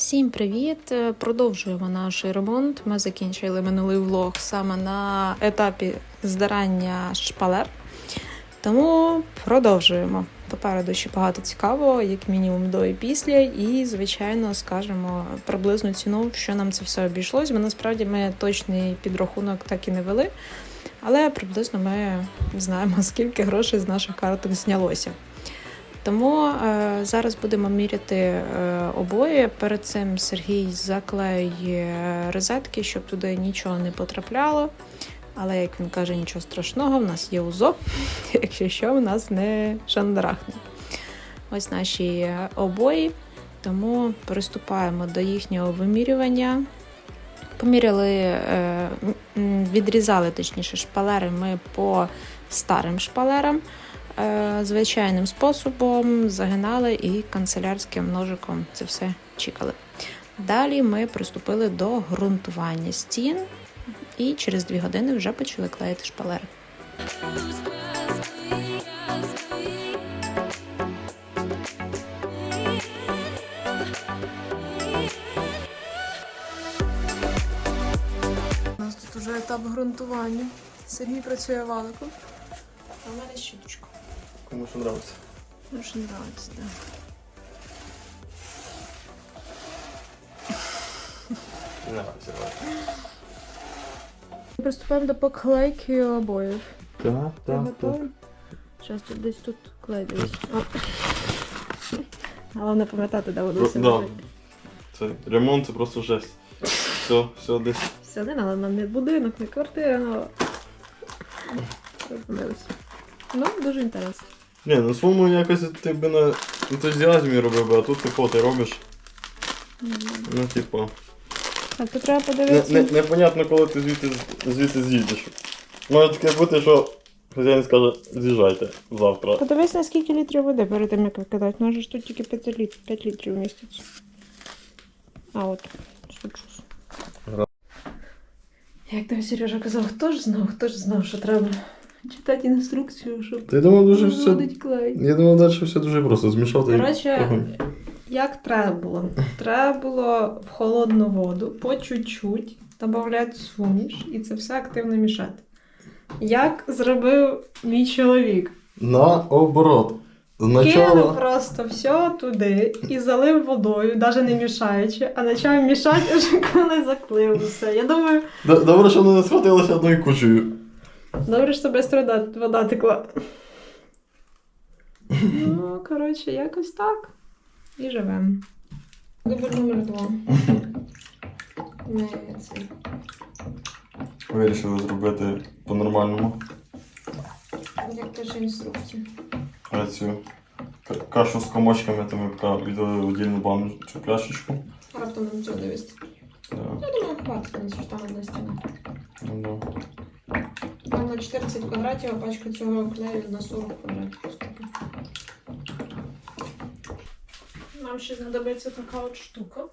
Всім привіт! Е, Продовжуємо наш ремонт. Ми закінчили минулий влог саме на етапі здирання шпалер. Тому продовжуємо. Попереду ще багато цікавого, як мінімум до і після, і, звичайно, скажемо приблизну ціну, що нам це все обійшлось. Бо насправді ми точний підрахунок так і не вели, але приблизно ми знаємо, скільки грошей з наших карток знялося. Тому е, зараз будемо міряти е, обої. Перед цим Сергій заклеює розетки, щоб туди нічого не потрапляло. Але як він каже, нічого страшного, в нас є УЗО, якщо що, в нас не шандарахне. Ось наші обої, тому приступаємо до їхнього вимірювання. Поміряли, е, відрізали точніше шпалери ми по старим шпалерам звичайним способом, загинали і канцелярським ножиком це все чікали. Далі ми приступили до ґрунтування стін і через дві години вже почали клеїти шпалери. У нас тут вже етап ґрунтування. Сергій працює валиком. А в мене щіточка. Кому що нравится. Дуже нравится, да. Не нравится. Приступаємо до поклейки обоїв. Так, Ти готовий? Зараз тут десь тут клей. О. Головне пам'ятати, де воно все Да. Це ремонт це просто жесть. Все, все десь. Все, не треба нам не будинок, не квартира, ну. Розумілися. Ну, дуже інтересно. Ні, на своєму якось ти би на ентузіазмі робив би, а тут ти фото робиш. Ну, типу. Так, то треба Не, подивитися. не, непонятно, коли ти звідти, звідти з'їдеш. Може таке бути, що хазяїн скаже, з'їжджайте завтра. Подивись, на скільки літрів води перед тим, як викидати. Ну, ж тут тільки 5 літрів, 5 літрів міститься. А от. Гра- Як там Сережа казав, хто ж знав, хто ж знав, що треба читати інструкцію, щоб Я думав, дуже все. клей. Я думав, далі все дуже просто. Змішав та й Коротше, огонь. як треба було? Треба було в холодну воду по чуть-чуть додати суміш і це все активно мішати. Як зробив мій чоловік? Наоборот. Кинув Спочатку. просто все туди і залив водою, навіть не мішаючи, а почав мішати вже коли заклив усе. Я думаю, Д- Добре, що воно не схватилося одною кучею. Добре, що без вода, вода текла. Ну, коротше, якось так. І живемо. Дубль номер два. Не цей. Вирішили зробити по-нормальному. Як пише інструкція. А цю кашу з комочками там яка віддали в банку цю пляшечку. Раптом нам цього довести. Я думаю, хватить, що там одна стіна. Ну, да. На 14 квадратів, а пачка цього клею на 40 квадратів. Нам ще знадобиться така от штука.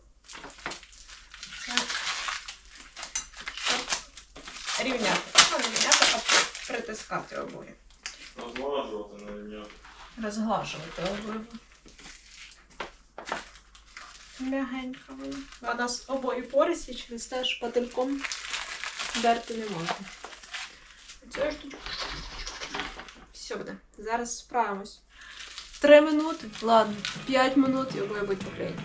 Щоб Рівняти. Ну, не рівняти, а притискати обоє. Розморажувати на рівня. Розглажувати обоє. Мягенько воно. А у нас обоє порисі, через те шпательком дерти не можна. Все буде. Зараз справимось. Три минути, ладно, п'ять минут і обоє будуть поклеєні.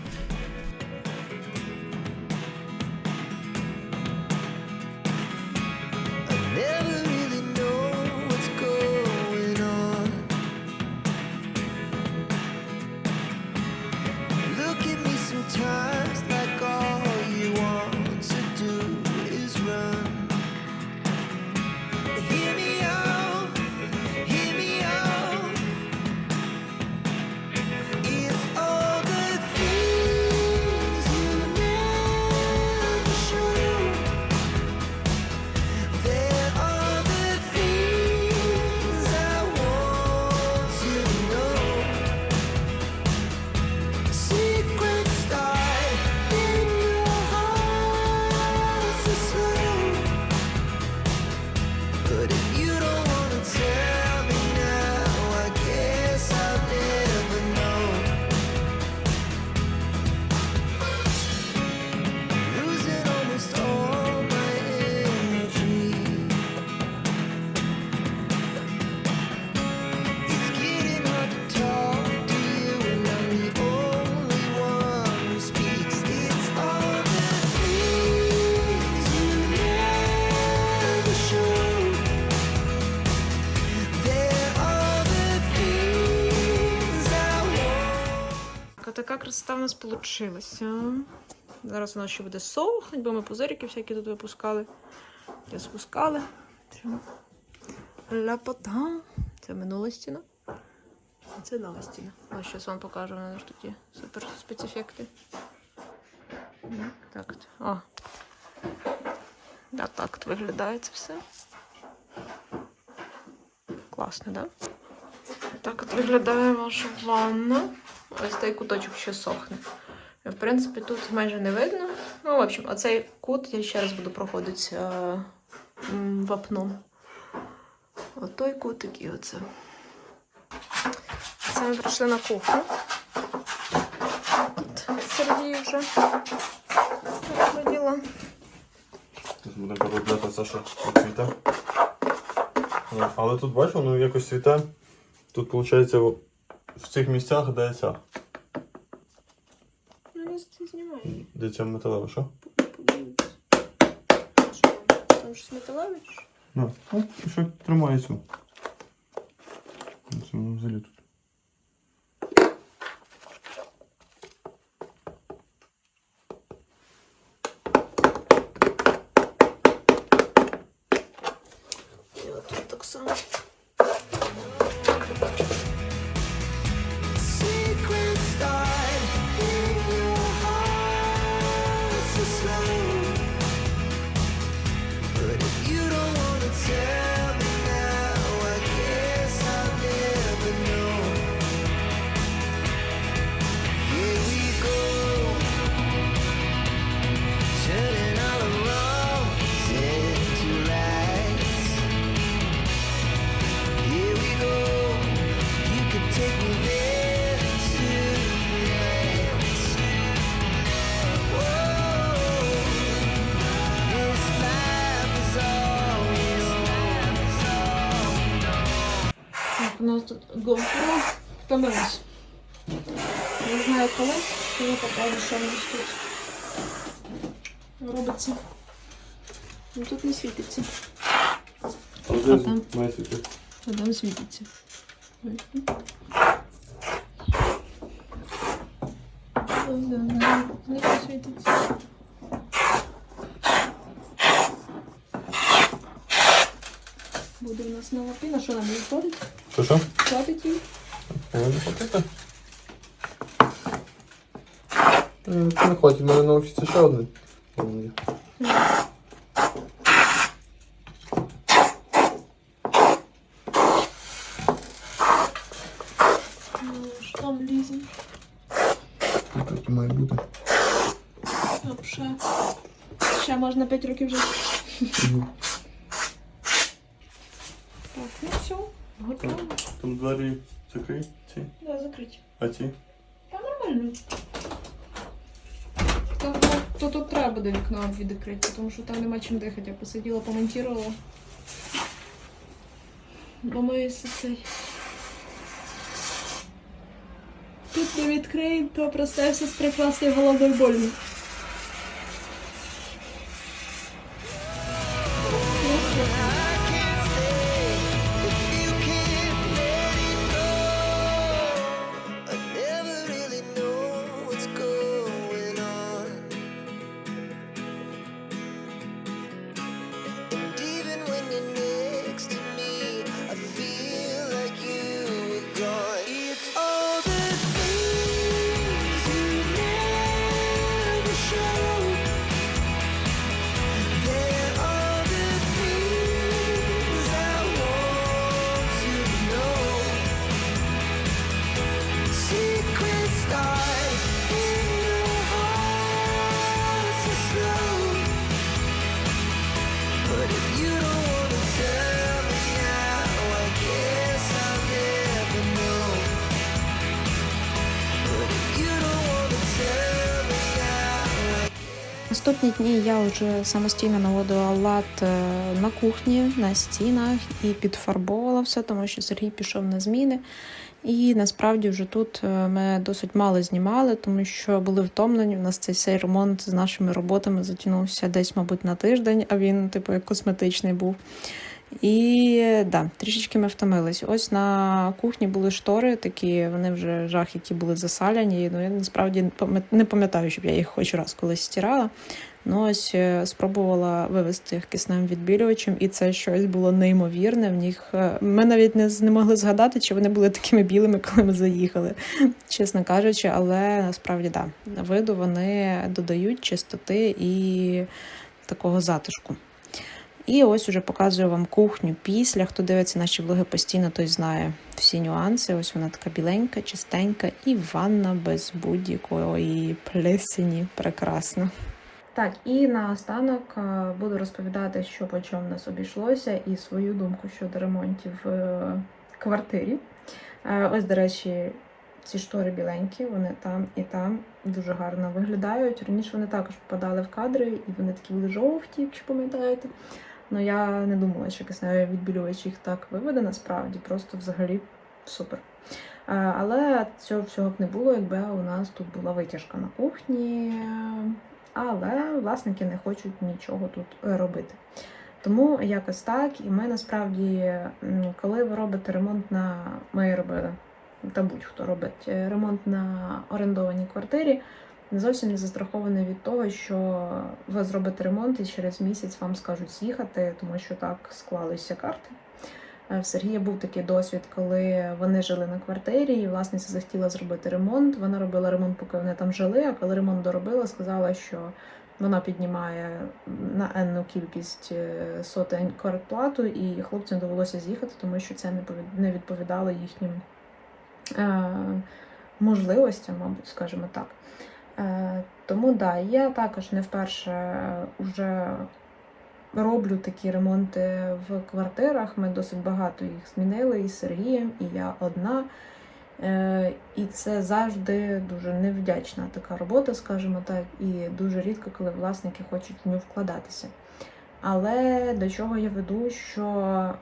Красота в нас вийшла. Зараз воно ще буде сохнуть, бо ми пузирики всякі тут випускали. Я спускали. Ляпота. Це минула стіна. Це нова стіна. Ось зараз вам покажу, мене ж тут супер спецефекти. Так. О. Да, так от виглядає це все. Класно, так? Да? Так от виглядає ваша ванна. Ось цей куточок ще сохне. В принципі, тут майже не видно. Ну, в общем, оцей кут я ще раз буду проходити е, вапном. Отой кутик і оце. Це ми прийшли на кухню. Тут Сергій вже ходила. Зараз будемо поробляти це, що цвіте. Але тут бачу, воно якось цвіте. Тут виходить в цих місцях, де ця. Ну, я це знімаю. Де ця металева, що? Там щось металеве? Ну, ну, що тримає цю. Це взагалі тут. втомилась. Не знаю коли, що я покажу, що у нас тут робиться. Ну тут не світиться, Але А десь там? має світи. а там світиться. Ось, да, да, Не світиться. Буде у нас нова піна, що нам не входить? Що що? Хватить її? Повинно хватити. Е, Це не хватить, в мене на офісі ще один. Вон є. Ну, що там лізе? Так і має бути. А, ще. Ще можна 5 років жити. Мгм. Так, ну все, готово. Там двері закрий, ці, Да, закрить. а ці. Та нормально. Та, то, тут треба буде вікно відкрити, тому що там нема чим дихати. Я посиділа, помонтувала. Бо ми цей. Тут не відкриємо, то проснешся з прекрасною головною болью. Наступні дні я вже самостійно наводила лад е, на кухні, на стінах і підфарбовувала все, тому що Сергій пішов на зміни. І насправді вже тут е, ми досить мало знімали, тому що були втомлені. У нас цей цей ремонт з нашими роботами затягнувся десь, мабуть, на тиждень, а він, типу, як косметичний був. І да, трішечки ми втомились. Ось на кухні були штори такі, вони вже жах, які були засаляні. Ну я насправді не пам'ятаю, щоб я їх хоч раз колись стирала. Ну ось е, спробувала вивести їх кисневим відбілювачем, і це щось було неймовірне. В них е, ми навіть не, не могли згадати, чи вони були такими білими, коли ми заїхали, чесно кажучи, але насправді да, виду вони додають чистоти і такого затишку. І ось уже показую вам кухню після. Хто дивиться наші влоги постійно, той знає всі нюанси. Ось вона така біленька, чистенька і ванна без будь-якої плесені. Прекрасно. Так, і наостанок е, буду розповідати, що по чому нас обійшлося, і свою думку щодо ремонтів в е, квартирі. Е, Ось, до речі, ці штори біленькі, вони там і там дуже гарно виглядають. Раніше вони також попадали в кадри, і вони такі були жовті, якщо пам'ятаєте. Ну я не думала, що кисневий відбілювач їх так виведе, насправді, просто взагалі супер. Е, Але цього всього б не було, якби у нас тут була витяжка на кухні. Але власники не хочуть нічого тут е, робити. Тому якось так. І ми насправді, коли ви робите ремонт на ми робили, та будь-хто робить е, ремонт на орендованій квартирі, не зовсім не застрахований від того, що ви зробите ремонт і через місяць вам скажуть з'їхати, тому що так склалися карти. Е, В Сергія був такий досвід, коли вони жили на квартирі, і власниця захотіла зробити ремонт. Вона робила ремонт, поки вони там жили. А коли ремонт доробила, сказала, що вона піднімає на енну кількість е, сотень квартплату, і хлопцям довелося з'їхати, тому що це не відповідало їхнім е, можливостям, мабуть, скажімо так. Е, тому да, я також не вперше вже роблю такі ремонти в квартирах. Ми досить багато їх змінили і з Сергієм, і я одна. Е, І це завжди дуже невдячна така робота, скажімо так, і дуже рідко, коли власники хочуть в нього вкладатися. Але до чого я веду, що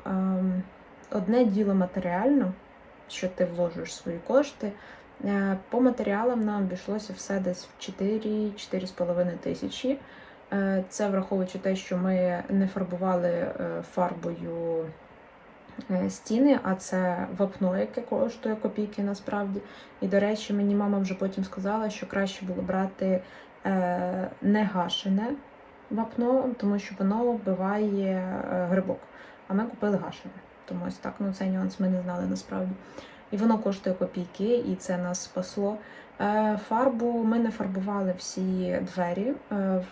ем, одне діло матеріально, що ти вложиш свої кошти. Е, По матеріалам нам обійшлося все десь в 4-4,5 тисячі. Е, Це враховуючи те, що ми не фарбували е, фарбою стіни, а це вапно, яке коштує копійки насправді. І, до речі, мені мама вже потім сказала, що краще було брати не гашене вапно, тому що воно вбиває грибок. А ми купили гашене. Тому ось так, ну цей нюанс ми не знали насправді. І воно коштує копійки, і це нас спасло. Е, Фарбу ми не фарбували всі двері. Е,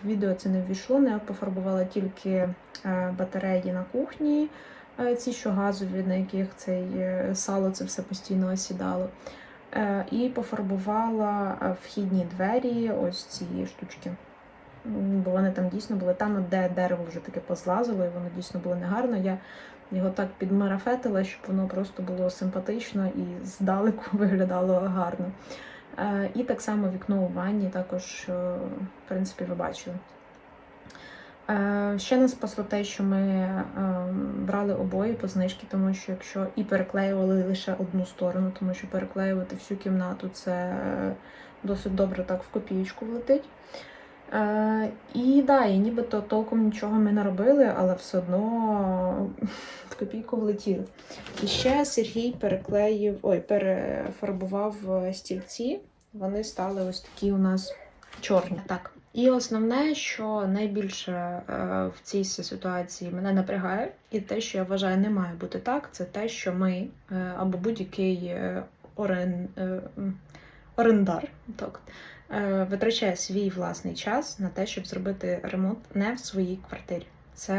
В відео це не ввійшло. Не пофарбувала тільки е, батареї на кухні, ці, що газові, на яких цей сало це все постійно осідало. І пофарбувала вхідні двері, ось ці штучки. Бо вони там дійсно були там, де дерево вже таке позлазило, і воно дійсно було негарно. Я його так підмарафетила, щоб воно просто було симпатично і здалеку виглядало гарно. Е, І так само вікно у ванні також, е, в принципі, ви бачили. Е, Ще нас спасло те, що ми брали обої по знижки, тому що якщо і переклеювали лише одну сторону, тому що переклеювати всю кімнату це досить добре так в копієчку влетить. Е, І да, і нібито толком нічого ми не робили, але все одно в копійку влетіли. І ще Сергій переклеїв, ой, перефарбував е, стільці. Вони стали ось такі у нас чорні. Так. І основне, що найбільше е, в цій ситуації мене напрягає, і те, що я вважаю, не має бути так, це те, що ми або будь-який орен, орендар так, витрачає свій власний час на те, щоб зробити ремонт не в своїй квартирі. Це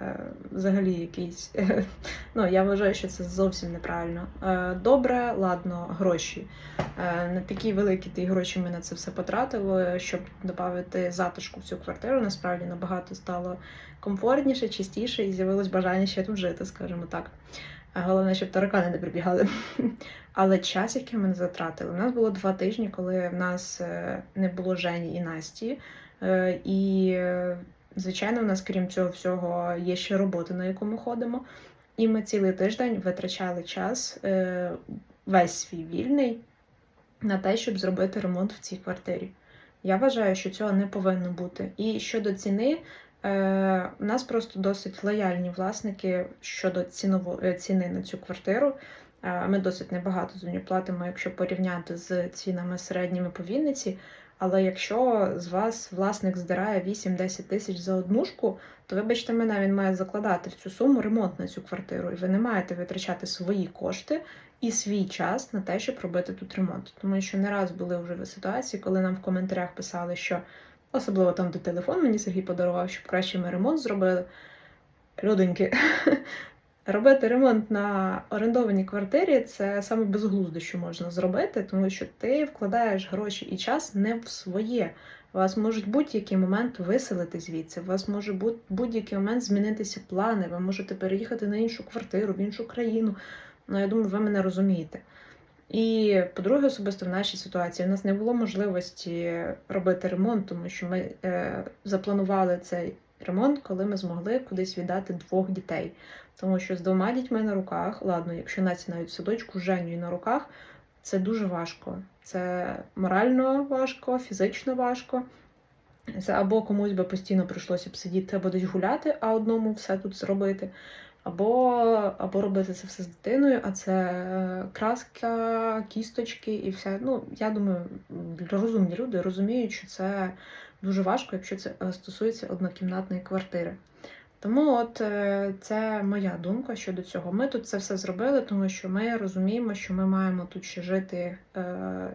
е, взагалі якийсь. ну, я вважаю, що це зовсім неправильно. Е, добре, ладно, гроші. Е, на такі великі ті гроші ми на це все потратили, щоб додати затишку в цю квартиру. Насправді набагато стало комфортніше, чистіше і з'явилось бажання ще тут жити, скажімо так. Головне, щоб таракани не прибігали. Але час, який ми не затратили, у нас було два тижні, коли в нас е, не було Жені і Насті. Е, І, е, звичайно, в нас, крім цього всього, є ще робота, на яку ми ходимо. І ми цілий тиждень витрачали час, весь свій вільний, на те, щоб зробити ремонт в цій квартирі. Я вважаю, що цього не повинно бути. І щодо ціни, у нас просто досить лояльні власники щодо ціново, е, ціни на цю квартиру. Е, Ми досить небагато за нею платимо, якщо порівняти з цінами середніми по Вінниці. Але якщо з вас власник здирає 8-10 тисяч за однушку, то вибачте мене, він має закладати в цю суму ремонт на цю квартиру, і ви не маєте витрачати свої кошти і свій час на те, щоб робити тут ремонт. Тому що не раз були вже ситуації, коли нам в коментарях писали, що особливо там, де телефон мені Сергій подарував, щоб краще ми ремонт зробили. Людоньки, робити ремонт на орендованій квартирі це саме безглуздо, що можна зробити, тому що ти вкладаєш гроші і час не в своє. Вас можуть будь-який момент виселити звідси, у вас може будь-який момент змінитися плани, ви можете переїхати на іншу квартиру, в іншу країну. Ну, я думаю, ви мене розумієте. І, по-друге, особисто в нашій ситуації у нас не було можливості робити ремонт, тому що ми е, запланували цей ремонт, коли ми змогли кудись віддати двох дітей. Тому що з двома дітьми на руках, ладно, якщо Наці навіть садочку з Женєю на руках, це дуже важко. Це морально важко, фізично важко. Або комусь би постійно прийшлося б сидіти або десь гуляти, а одному все тут зробити. Або, або робити це все з дитиною, а це е, краска, кісточки і все. Ну, я думаю, розумні люди розуміють, що це дуже важко, якщо це е, стосується однокімнатної квартири. Тому от е, це моя думка щодо цього. Ми тут це все зробили, тому що ми розуміємо, що ми маємо тут ще жити е,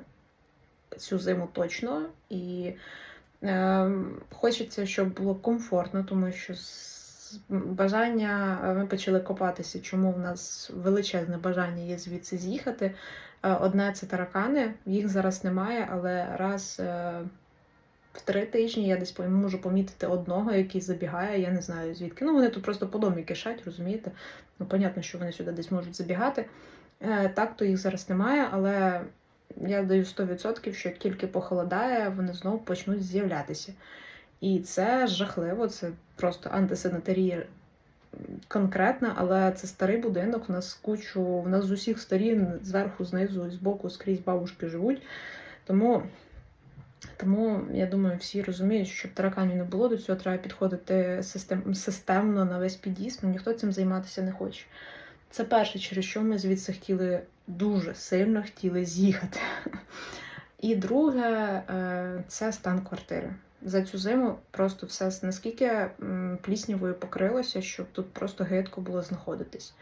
цю зиму точно, і хочеться, щоб було комфортно, тому що бажання е, ми почали копатися, чому в нас величезне бажання є звідси з'їхати. Е, Одне це таракани, їх зараз немає, але раз е, в три тижні я десь можу помітити одного, який забігає, я не знаю звідки. Ну, вони тут просто по домі кишать, розумієте? Ну, понятно, що вони сюди десь можуть забігати. Так, то їх зараз немає, але я даю 100%, що як тільки похолодає, вони знову почнуть з'являтися. І це жахливо, це просто антисанітарія конкретна, але це старий будинок. У нас кучу, у нас з усіх сторін, зверху, знизу, з боку, скрізь бабушки живуть. Тому, тому я думаю, всі розуміють, щоб тараканів не було, до цього треба підходити систем, системно на весь під'їзд. Ну, ніхто цим займатися не хоче. Це перше, через що ми звідси хотіли дуже сильно хотіли з'їхати. І друге, е, це стан квартири. За цю зиму просто все наскільки пліснявою покрилося, щоб тут просто гидко було знаходитись.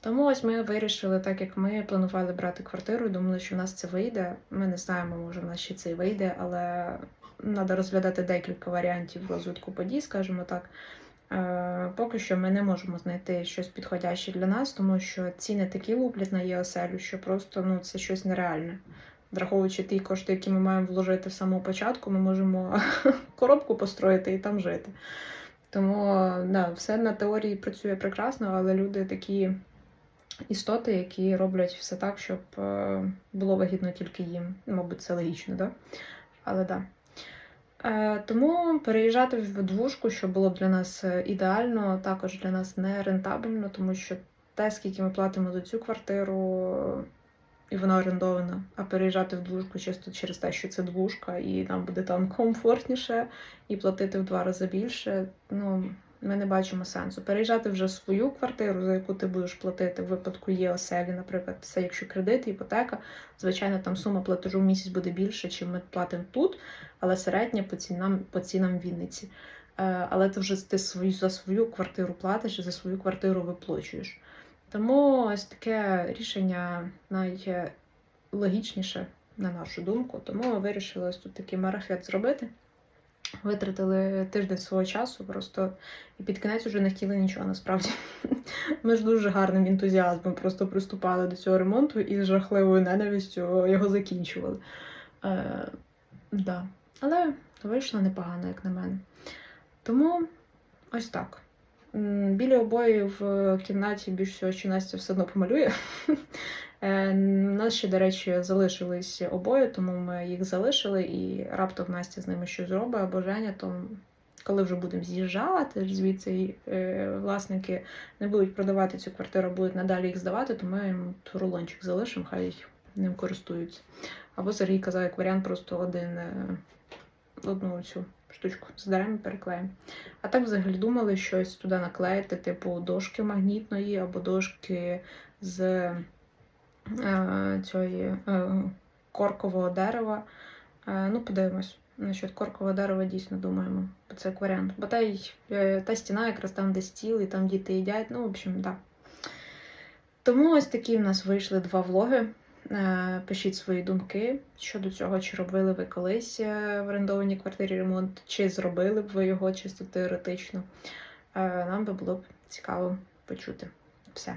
Тому ось ми вирішили, так як ми планували брати квартиру, думали, що в нас це вийде. Ми не знаємо, може в нас ще це й вийде, але треба розглядати декілька варіантів розвитку подій, скажімо так. Е, Поки що ми не можемо знайти щось підходяще для нас, тому що ціни такі луплять на ЄОСЕЛю, що просто ну, це щось нереальне. Враховуючи ті кошти, які ми маємо вложити в самого початку, ми можемо коробку построїти і там жити. Тому да, все на теорії працює прекрасно, але люди такі істоти, які роблять все так, щоб е, було вигідно тільки їм. Мабуть, це логічно, да? Але да. Е, Тому переїжджати в двушку, що було б для нас е, ідеально, також для нас не рентабельно, тому що те, скільки ми платимо за цю квартиру, і вона орендована, а переїжджати в двушку чисто через те, що це двушка, і нам буде там комфортніше, і платити в два рази більше. Ну, ми не бачимо сенсу. Переїжджати вже в свою квартиру, за яку ти будеш платити в випадку є оселі, наприклад, це якщо кредит, іпотека, звичайно, там сума платежу в місяць буде більше, чим ми платимо тут, але середня по цінам, по цінам Вінниці. Е, Але ти вже ти свою, за свою квартиру платиш і за свою квартиру виплачуєш. Тому ось таке рішення найлогічніше, на нашу думку. Тому ми вирішили ось тут такий марафет зробити. Витратили тиждень свого часу, просто і під кінець вже не хотіли нічого насправді. Ми ж дуже гарним ентузіазмом просто приступали до цього ремонту і з жахливою ненавистю його закінчували. Е, да. Але вийшло непогано, як на мене. Тому ось так. М, Білі обої в кімнаті більш всього, що Настя все одно помалює. Е, нас ще, до речі, залишились обої, тому ми їх залишили, і раптом Настя з ними щось зробить, або Женя, то коли вже будемо з'їжджати звідси, і, е, власники не будуть продавати цю квартиру, будуть надалі їх здавати, то ми їм рулончик залишимо, хай ним користуються. Або Сергій казав, як варіант, просто один, е, одну цю штучку здаремо, переклеїмо. А так взагалі думали щось туди наклеїти, типу дошки магнітної або дошки з цієї е, коркового дерева. Е, ну, подивимось. Насчет коркового дерева дійсно думаємо. Бо це як варіант. Бо та, е, та стіна якраз там, де стіл, і там діти їдять. Ну, в общем, так. Да. Тому ось такі в нас вийшли два влоги. Е, Пишіть свої думки щодо цього, чи робили ви колись е, в орендованій квартирі ремонт, чи зробили б ви його чисто теоретично. Е, Нам би було б цікаво почути все.